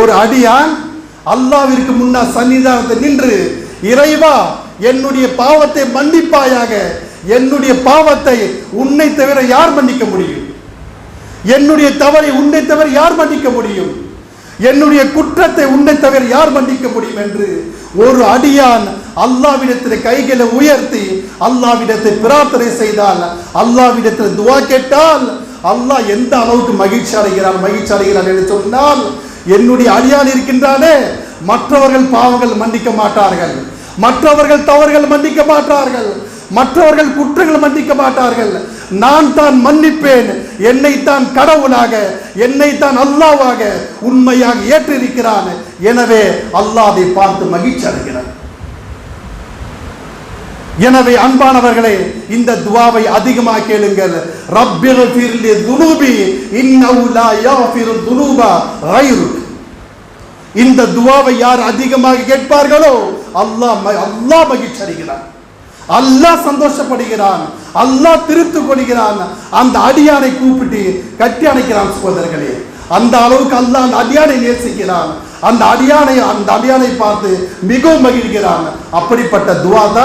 ஒரு அடியான் அல்லாவிற்கு முன்னா சன்னிதானத்தை நின்று இறைவா என்னுடைய பாவத்தை மன்னிப்பாயாக என்னுடைய பாவத்தை உன்னை தவிர யார் மன்னிக்க முடியும்? என்னுடைய தவறை உன்னை தவிர யார் மன்னிக்க முடியும்? என்னுடைய குற்றத்தை உன்னை தவிர யார் மன்னிக்க முடியும்? என்று ஒரு அடியான் அல்லாவிடத்தில் கைகளை உயர்த்தி அல்லாவிடத்தை பிரார்த்தனை செய்தால் அல்லாவிடத்தில் துவா கேட்டால் அல்லாஹ் எந்த அளவுக்கு மகிழ்ச்சி அடைகிறான் மகிழ்ச்சி அடைகிறான் என்று சொன்னால் என்னுடைய அடியான் இருக்கின்றானே. மற்றவர்கள் பாவங்கள் மன்னிக்க மாட்டார்கள். மற்றவர்கள் தவறுகள் மன்னிக்க மாட்டார்கள். மற்றவர்கள் குற்றங்கள் மன்னிக்க மாட்டார்கள். நான் தான் மன்னிப்பேன். என்னை தான் கடவுளாக என்னை தான் அல்லாவாக உண்மையாக ஏற்றிருக்கிறான். எனவே அல்லாதை பார்த்து மகிழ்ச்சி அடைகிறான். எனவே அன்பானவர்களே இந்த துவாவை அதிகமாக கேளுங்கள். ரப்பில் ஃபிர்லி துனூபி இன்னஹு லா யாஃபிரு துனூபா கைருக். இந்த துவாவை யார் அதிகமாக கேட்பார்களோ அல்லாஹ் அல்லாஹ் மகிழ்ச்சி அல்லாஹ் சந்தோஷப்படுகிறான். அல்லாஹ் திருத்து கொள்கிறான். அந்த அடியானை கூப்பிட்டு கட்டி அணைக்கிறான் சகோதரர்களே. அந்த அளவுக்கு அல்லாஹ் அந்த அடியானை நேசிக்கிறான். அந்த அடியானை அந்த அடியானை பார்த்து மிகவும் மகிழ்கிறான். அப்படிப்பட்ட துவா தான்